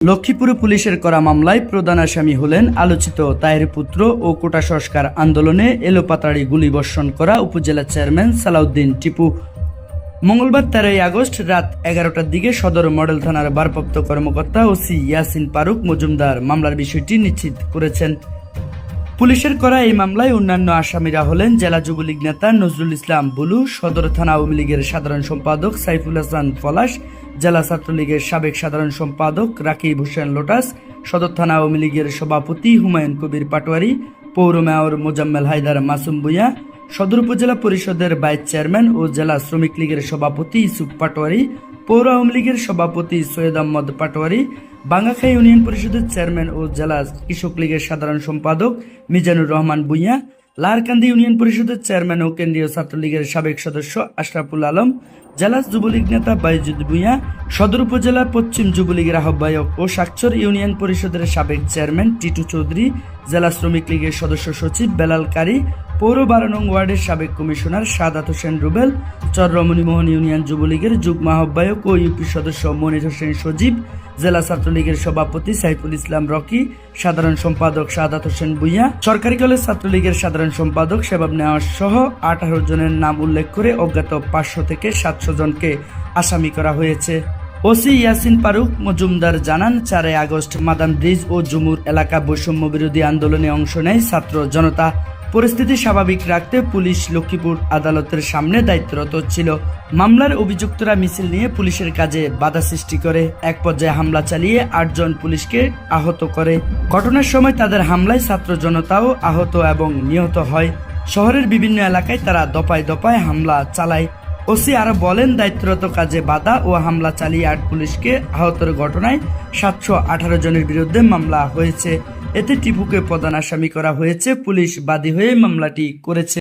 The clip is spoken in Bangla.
লক্ষ্মীপুরে পুলিশের করা মামলায় প্রধান আসামি হলেন আলোচিত তাহের পুত্র ও কোটা সংস্কার আন্দোলনে এলোপাতাড়ি গুলি বর্ষণ করা উপজেলা চেয়ারম্যান সালাউদ্দিন টিপু। মঙ্গলবার তেরোই আগস্ট রাত এগারোটার দিকে সদর মডেল থানার ভারপ্রাপ্ত কর্মকর্তা ওসি ইয়াসিন ফারুক মজুমদার মামলার বিষয়টি নিশ্চিত করেছেন। পুলিশের করা এই মামলায় অন্যান্য আসামিরা হলেন জেলা যুবলীগ নেতা নজরুল ইসলাম বুলু, সদর থানা আওয়ামী লীগের সাধারণ সম্পাদক সাইফুল হাসান পলাশ, জেলা ছাত্রলীগের সাবেক সাধারণ সম্পাদক রাকিব হোসেন লোটাস, সদর থানা আওয়ামী লীগের সভাপতি হুমায়ুন কবির পাটোয়ারি, পৌর মেয়র মোজাম্মেল হায়দার মাসুম ভুইয়া, সদর উপজেলা পরিষদের ভাইস চেয়ারম্যান ও জেলা শ্রমিক লীগের সভাপতি ইসুফ পাটোয়ারি পৌর আওয়ামী লীগের সভাপতি সৈয়দ আহমদ পাটোয়ারি বাঙ্গাখাই ইউনিয়ন পরিষদের চেয়ারম্যান ও জেলা কৃষক লীগের সাধারণ সম্পাদক মিজানুর রহমান ভুইয়া লারকান্দি ইউনিয়ন পরিষদের চেয়ারম্যান ও কেন্দ্রীয় ছাত্রলীগের সাবেক সদস্য আশরাফুল আলম, জেলা যুবলীগ নেতা বাইজুদ ভুইয়া সদর উপজেলা পশ্চিম যুবলীগের আহ্বায়ক ও সাক্ষর ইউনিয়ন পরিষদের সাবেক চেয়ারম্যান টিটু চৌধুরী, জেলা শ্রমিক লীগের সদস্য সচিব বেলাল কারি পৌর বারানং ওয়ার্ডের সাবেক কমিশনার সাদাত হোসেন রুবেল চর রমণীমোহন ইউনিয়ন যুবলীগের যুগ্ম আহ্বায়ক ও ইউপি সদস্য মনির হোসেন সজীব, জেলা ছাত্রলীগের সভাপতি সাইফুল ইসলাম রকি, সাধারণ সম্পাদক সাদাত হোসেন ভুইয়া, সরকারি কলেজ ছাত্রলীগের সাধারণ সম্পাদক সেবাব নেওয়ার সহ আঠারো জনের নাম উল্লেখ করে অজ্ঞাত পাঁচশো থেকে সাতশো জনকে আসামি করা হয়েছে। ওসি ইয়াসিন ফারুক মজুমদার জানান, চারই আগস্ট মাদান ব্রিজ ও জুমুর এলাকা বৈষম্য বিরোধী আন্দোলনে অংশ নেয় ছাত্র জনতা। পরিস্থিতি স্বাভাবিক রাখতে পুলিশ লক্ষ্মীপুর আদালতের সামনে দায়িত্বরত ছিল। মামলার অভিযুক্তরা মিছিল নিয়ে পুলিশের কাজে বাধা সৃষ্টি করে। এক পর্যায়ে হামলা চালিয়ে আটজন পুলিশকে আহত করে। ঘটনার সময় তাদের হামলায় ছাত্র জনতাও আহত এবং নিহত হয়। শহরের বিভিন্ন এলাকায় তারা দপায় দপায় হামলা চালায়। ওসি আরও বলেন, দায়িত্বরত কাজে বাধা ও হামলা চালিয়ে আট পুলিশকে আহতের ঘটনায় সাতশো আঠারো জনের বিরুদ্ধে মামলা হয়েছে। এতে টিপুকে প্রধান আসামি করা হয়েছে। পুলিশ বাদী হয়ে মামলাটি করেছে।